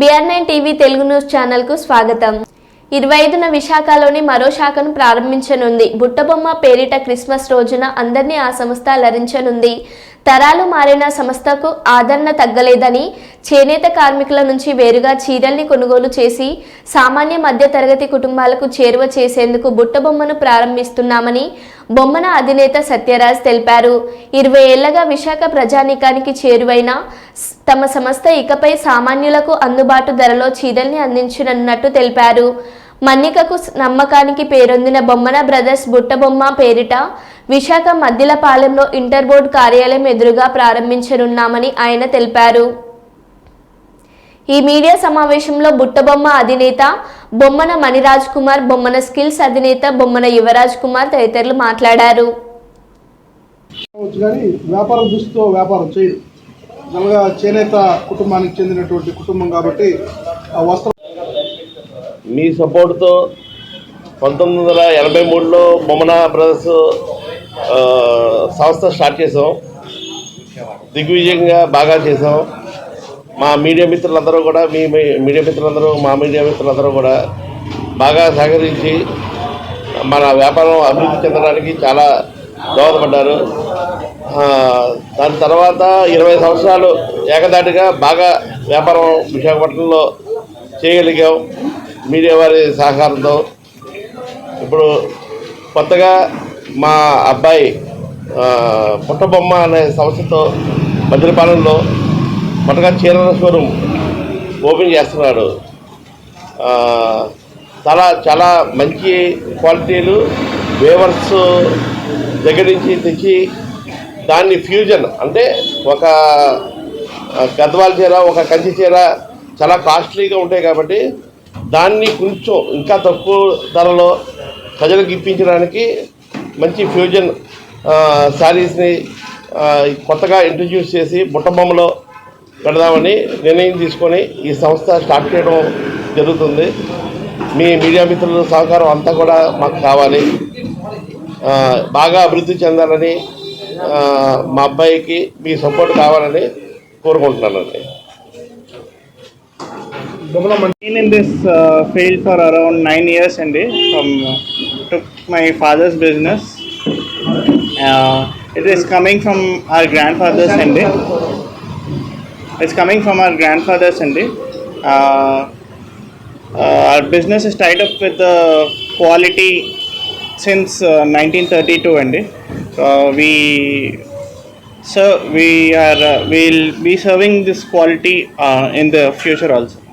B R nine TV Telugu news ఛానల్కు స్వాగతం. ఇరవై ఐదున విశాఖలోని మరో శాఖను ప్రారంభించనుంది. బుట్టబొమ్మ పేరిట క్రిస్మస్ రోజున అందరినీ ఆ సంస్థ అలరించనుంది. తరాలు మారిన సంస్థకు ఆదరణ తగ్గలేదని చేనేత కార్మికుల నుంచి వేరుగా చీరల్ని కొనుగోలు చేసి సామాన్య మధ్య తరగతి కుటుంబాలకు చేరువ చేసేందుకు బుట్టబొమ్మను ప్రారంభిస్తున్నామని బొమ్మన అధినేత సత్యరాజ్ తెలిపారు. ఇరవై ఏళ్ళగా విశాఖ ప్రజానీకానికి చేరువైన స్- తమ సంస్థ ఇకపై సామాన్యులకు అందుబాటు ధరలో చీరల్ని అందించనున్నట్టు తెలిపారు. మన్నికకు నమ్మకానికి పేరొందిన బొమ్మన బ్రదర్స్ బుట్టబొమ్మ పేరిట విశాఖ మద్దిలపాలెంలో ఇంటర్ బోర్డు కార్యాలయం ఎదురుగా ప్రారంభించనున్నామని ఆయన తెలిపారు. ఈ మీడియా సమావేశంలో బుట్టబొమ్మ అధినేత బొమ్మన మణిరాజ్ కుమార్ బొమ్మన స్కిల్స్ అధినేత బొమ్మన యువరాజ్ కుమార్ తదితరులు మాట్లాడారు. వ్యాపారం దృష్టితో వ్యాపారం చేనేత కుటుంబానికి చెందినటువంటి కుటుంబం కాబట్టి ఆ వస్త్రం మీ సపోర్ట్తో పంతొమ్మిది వందల ఎనభై మూడులో బొమ్మన బ్రదర్స్ సంస్థ స్టార్ట్ చేసాం. దిగ్విజయంగా బాగా చేసాం. మా మీడియా మిత్రులందరూ కూడా మీ మీడియా మిత్రులందరూ మా మీడియా మిత్రులందరూ కూడా బాగా సహకరించి మన వ్యాపారం అభివృద్ధి చెందడానికి చాలా దోహదపడ్డారు. దాని తర్వాత ఇరవై సంవత్సరాలు ఏకదాటిగా బాగా వ్యాపారం విశాఖపట్నంలో చేయగలిగాం. మీడియా వారి సహకారంతో. ఇప్పుడు కొత్తగా మా అబ్బాయి పుట్టబొమ్మ అనే సంస్థతో భద్రపాలెంలో మొట్టగా చీరల షోరూమ్ ఓపెన్ చేస్తున్నాడు. చాలా చాలా మంచి క్వాలిటీలు వేవర్స్ దగ్గర నుంచి తెచ్చి దాన్ని ఫ్యూజన్ అంటే ఒక గద్వాల చీర ఒక కంచి చీర చాలా కాస్ట్లీగా ఉంటాయి కాబట్టి దాన్ని కొంచెం ఇంకా తక్కువ ధరలో ప్రజలకు ఇప్పించడానికి మంచి ఫ్యూజన్ శారీస్ని కొత్తగా ఇంట్రడ్యూస్ చేసి బుట్టబొమ్మలో పెడదామని నిర్ణయం తీసుకొని ఈ సంస్థ స్టార్ట్ చేయడం జరుగుతుంది. మీ మీడియా మిత్రుల సహకారం అంతా కూడా మాకు కావాలి. ఆ, బాగా అభివృద్ధి చెందాలని ఆ, మా అబ్బాయికి మీ సపోర్ట్ కావాలని కోరుకుంటున్నానండి. this uh, field for around nine years and from took my father's business. Uh, it is coming from our grandfather's and it's coming from our grandfather's and uh, uh, our business is tied up with the quality since uh, 1932 and uh, we so we are uh, we'll be serving this quality uh, in the future also